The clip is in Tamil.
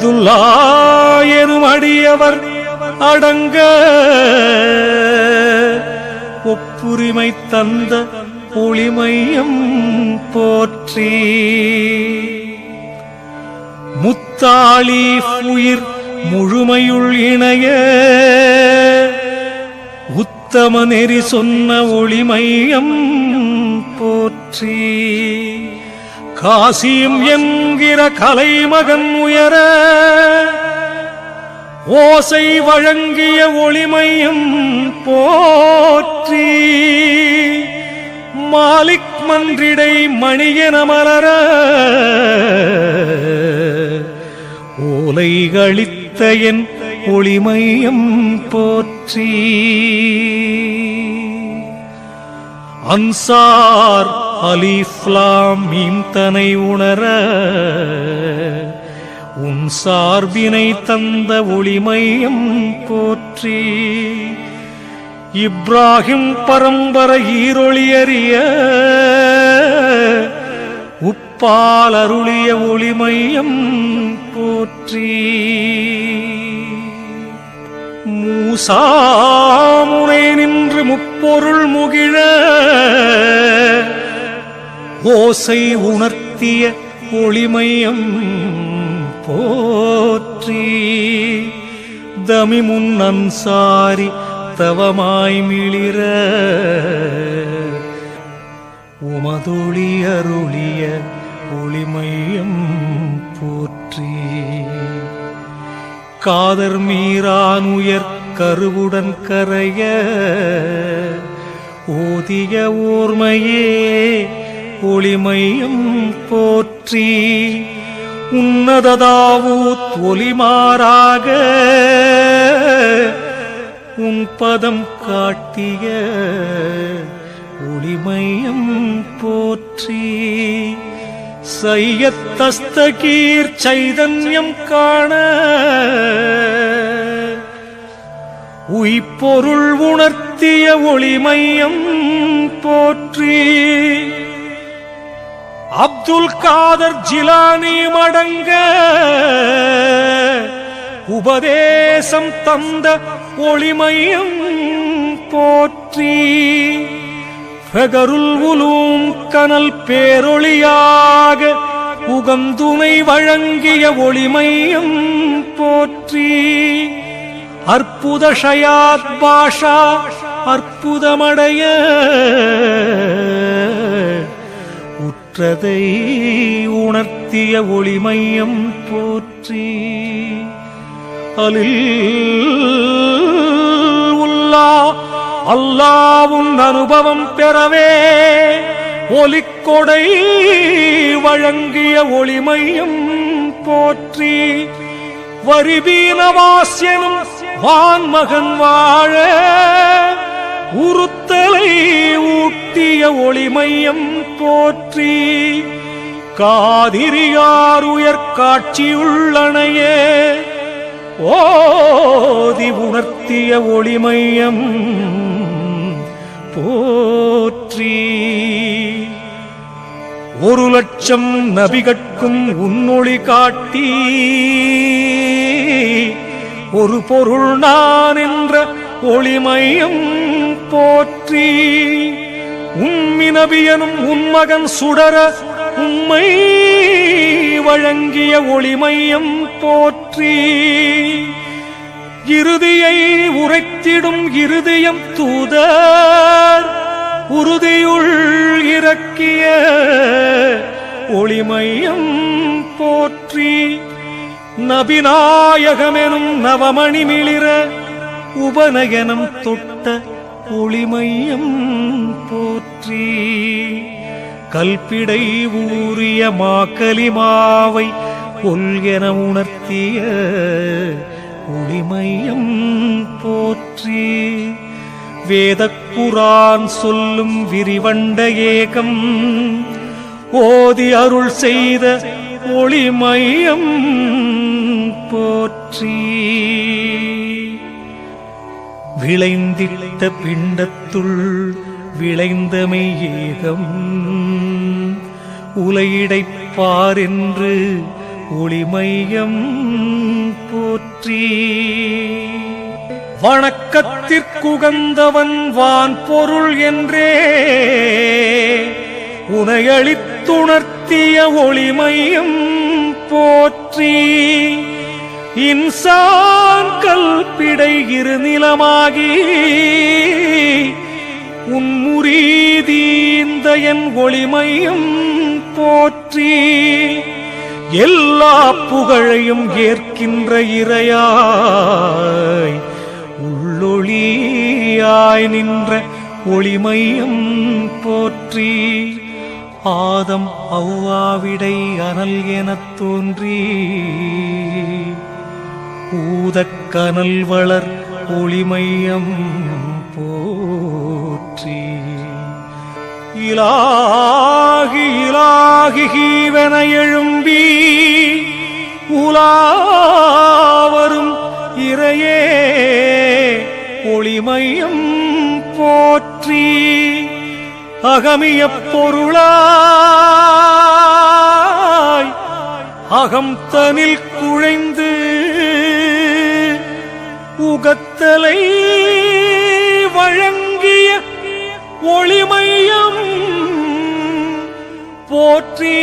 அப்துல்லா எனும் அடியவர் அடங்க. ஒப்புரிமை தந்த ஒளிமையும் போற்றி. முத்தாளி உயிர் முழுமையுள் இணைய. உத்தம நெறி சொன்ன ஒளிமையம் போற்றி. காசியும் என்கிற கலைமகன் உயர ஓசை வழங்கிய ஒளிமையும் போற்றி மாலிக் மன்றிடை மணியன மலர ஓலைகளித்த என் ஒளிமையும் போற்றி. அன்சார் அலிஃப்லாம் மீம் தனை உணர உன் சார்பினை தந்த ஒளிமையம் போற்றி. இப்ராஹிம் பரம்பர ஈரொளியறிய உப்பால் அருளிய ஒளிமையம் போற்றி. மூசாமுனை நின்று முப்பொருள் முகிழ ஓசை உணர்த்திய ஒளிமையம் போற்றி. தமிமுன் அன்சாரி தவமாய் மிளிர. உமதொளி அருளிய ஒளிமையம் போற்றி. காதர் மீரானுயர் கருவுடன் கரைய. ஓதிய ஓர்மையே ஒளிமையும் போற்றி உன்னததாவூத் ஒளிமாறாக உன் பதம் காட்டிய ஒளிமையும் போற்றி. சையத்தஸ்தகீர் சைதன்யம் காண உய்பொருள் உணர்த்திய ஒளிமையம் போற்றி. அப்துல் காதர் ஜிலானி மடங்க உபதேசம் தந்த ஒளிமையம் போற்றி. ஃபெகருல் உலூம் கனல் பேரொளியாக உகந்துணை வழங்கிய ஒளிமையம் போற்றி. அற்புத ஷயாத் பாஷா அற்புதமடைய உற்றதை உணர்த்திய ஒளிமையம் போற்றி. அலில் உள்ளா அல்லாவும் அனுபவம் பெறவே ஒலிக்கொடை வழங்கிய ஒளிமையும் போற்றி. வரிபீனவாசியனும் வான்மகன் வாழ உறுத்தலை ஊட்டிய ஒளிமையம் போற்றி. காதிரியார் உயர் காட்சியுள்ளனையே ஓதி உணர்த்திய ஒளிமையம் போற்றி. ஒரு லட்சம் நபிகட்கும் உன்னொளி காட்டி. ஒரு பொருள் நான் என்ற ஒளிமையும் போற்றி. உம்மினபியனும் உன்மகன் சுடர உம்மை வழங்கிய ஒளிமையம் போற்றி. இறுதியை உரைத்திடும் இருதயம் தூதர் உறுதியுள் இறக்கிய ஒளிமையம் போற்றி. நபிநாயகமெனும் நவமணி மிளிர உபநயனம் தொட்ட ஒளிமையம் போ போற்றி கல்பிடை ஊறிய மாக்கலிமாவை கொள்கென உணர்த்திய ஒளிமையம் போற்றி. வேதக்குரான் சொல்லும் விரிவண்ட ஏகம் ஓதி அருள் செய்த ஒளிமையம் போற்றி. விளைந்திட்ட பிண்டத்துள் விளைந்தமை ஏகம் உலையிடைப்பார் என்று ஒளிமையம் போற்றி. வணக்கத்திற்குகந்தவன் வான் பொருள் என்றே உனையளித்துணர்த்திய ஒளிமையும் போற்றி. இன்சான் கல்பிடை இருநிலமாகி உன்முறீதீந்தயன் ஒளிமையும் போற்றி எல்லா புகழையும் ஏற்கின்ற இறையாய் உள்ளொளியாய் நின்ற ஒளிமையும் போற்றி ஆதம் அவ்வாவிடை அனல் எனத் தோன்றி ஊதக்கனல் வளர் ஒளிமையம் போ இலாகி இலாகி ஹீவன எழும்பி உலாவரும் இறையே ஒளிமையும் போற்றி அகமிய பொருளாய் அகம் தனில் குழைந்து உகத்தலை வழங்க ஒளிமையம் போற்றி